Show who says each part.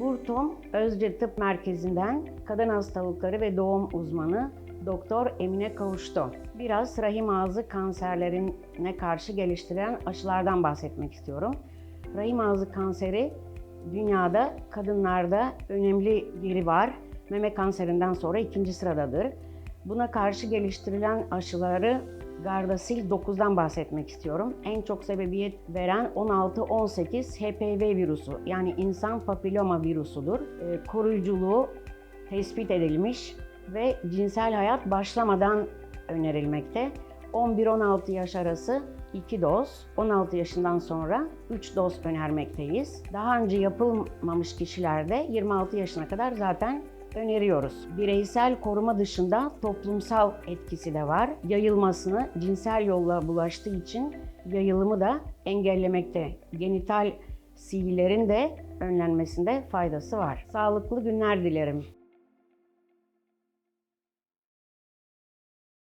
Speaker 1: Burtom Özce Tıp Merkezi'nden kadın hastalıkları ve doğum uzmanı Doktor Emine Kavuştu. Biraz rahim ağzı kanserlerine karşı geliştirilen aşılardan bahsetmek istiyorum. Rahim ağzı kanseri dünyada kadınlarda önemli yeri var. Meme kanserinden sonra ikinci sıradadır. Buna karşı geliştirilen aşıları Gardasil 9'dan bahsetmek istiyorum. En çok sebebiyet veren 16-18 HPV virüsü yani insan papiloma virüsüdür. Ee, koruyuculuğu tespit edilmiş ve cinsel hayat başlamadan önerilmekte. 11-16 yaş arası 2 doz, 16 yaşından sonra 3 doz önermekteyiz. Daha önce yapılmamış kişilerde 26 yaşına kadar zaten öneriyoruz. Bireysel koruma dışında toplumsal etkisi de var. Yayılmasını cinsel yolla bulaştığı için yayılımı da engellemekte. Genital sivillerin de önlenmesinde faydası var. Sağlıklı günler dilerim.